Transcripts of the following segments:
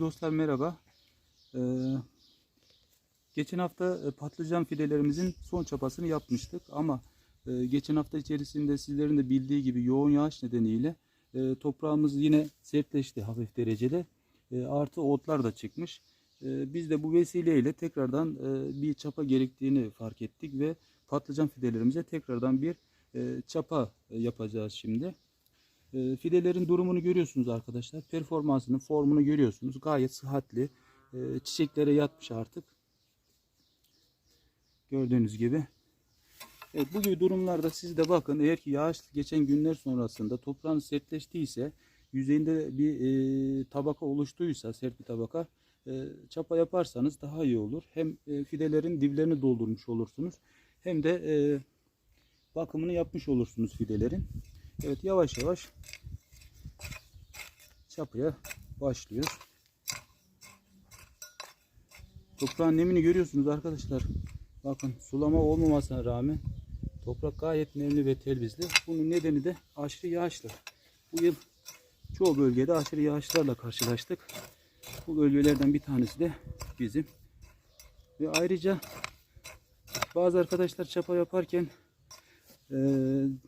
Dostlar merhaba. Ee, geçen hafta e, patlıcan fidelerimizin son çapasını yapmıştık ama e, geçen hafta içerisinde sizlerin de bildiği gibi yoğun yağış nedeniyle e, toprağımız yine sertleşti hafif derecede. E, artı otlar da çıkmış. E, biz de bu vesileyle tekrardan e, bir çapa gerektiğini fark ettik ve patlıcan fidelerimize tekrardan bir e, çapa e, yapacağız şimdi. E, Fidelerin durumunu görüyorsunuz arkadaşlar. Performansının formunu görüyorsunuz. Gayet sıhhatli. E, Çiçeklere yatmış artık. Gördüğünüz gibi. Evet, bu gibi durumlarda siz de bakın eğer ki yağış geçen günler sonrasında toprağın sertleştiyse yüzeyinde bir e, tabaka oluştuysa sert bir tabaka e, çapa yaparsanız daha iyi olur. Hem e, fidelerin diplerini doldurmuş olursunuz hem de e, bakımını yapmış olursunuz fidelerin. Evet yavaş yavaş çapıya başlıyoruz. Toprağın nemini görüyorsunuz arkadaşlar. Bakın sulama olmamasına rağmen toprak gayet nemli ve telvizli. Bunun nedeni de aşırı yağışlı. Bu yıl çoğu bölgede aşırı yağışlarla karşılaştık. Bu bölgelerden bir tanesi de bizim. Ve ayrıca bazı arkadaşlar çapa yaparken e,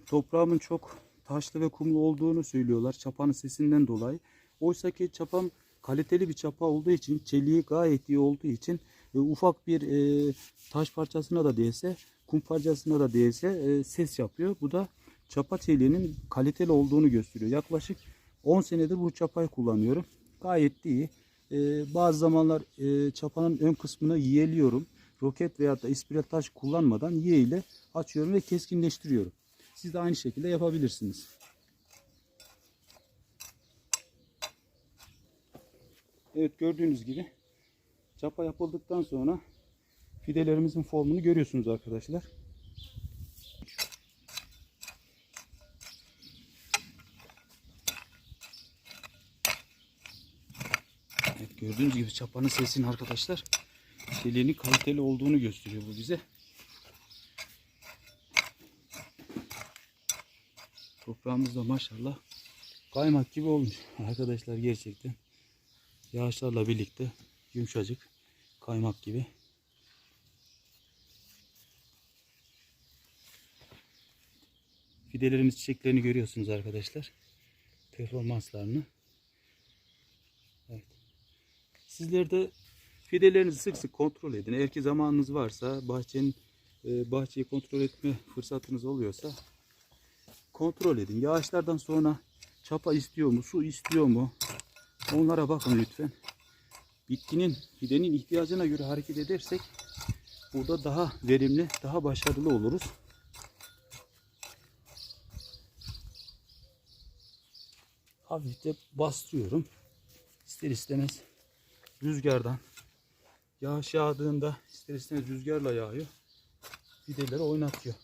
toprağımın çok taşlı ve kumlu olduğunu söylüyorlar çapanın sesinden dolayı. Oysa ki çapam kaliteli bir çapa olduğu için, çeliği gayet iyi olduğu için e, ufak bir e, taş parçasına da değse, kum parçasına da değse e, ses yapıyor. Bu da çapa çeliğinin kaliteli olduğunu gösteriyor. Yaklaşık 10 senedir bu çapayı kullanıyorum. Gayet iyi. E, bazı zamanlar e, çapanın ön kısmını yiyeliyorum. Roket veya da ispirel taş kullanmadan yiye ile açıyorum ve keskinleştiriyorum. Siz de aynı şekilde yapabilirsiniz. Evet gördüğünüz gibi çapa yapıldıktan sonra fidelerimizin formunu görüyorsunuz arkadaşlar. Evet gördüğünüz gibi çapanın sesini arkadaşlar çeliğinin kaliteli olduğunu gösteriyor bu bize. Toprağımız da maşallah kaymak gibi olmuş arkadaşlar gerçekten. Yağışlarla birlikte yumuşacık kaymak gibi. Fidelerimiz çiçeklerini görüyorsunuz arkadaşlar. Performanslarını. Evet. Sizler de fidelerinizi sık sık kontrol edin. Eğer ki zamanınız varsa bahçenin e, bahçeyi kontrol etme fırsatınız oluyorsa kontrol edin. Yağışlardan sonra çapa istiyor mu, su istiyor mu? Onlara bakın lütfen. Bitkinin, fidenin ihtiyacına göre hareket edersek burada daha verimli, daha başarılı oluruz. Hafifçe bastırıyorum. İster istemez rüzgardan yağış yağdığında ister istemez rüzgarla yağıyor. Fideleri oynatıyor.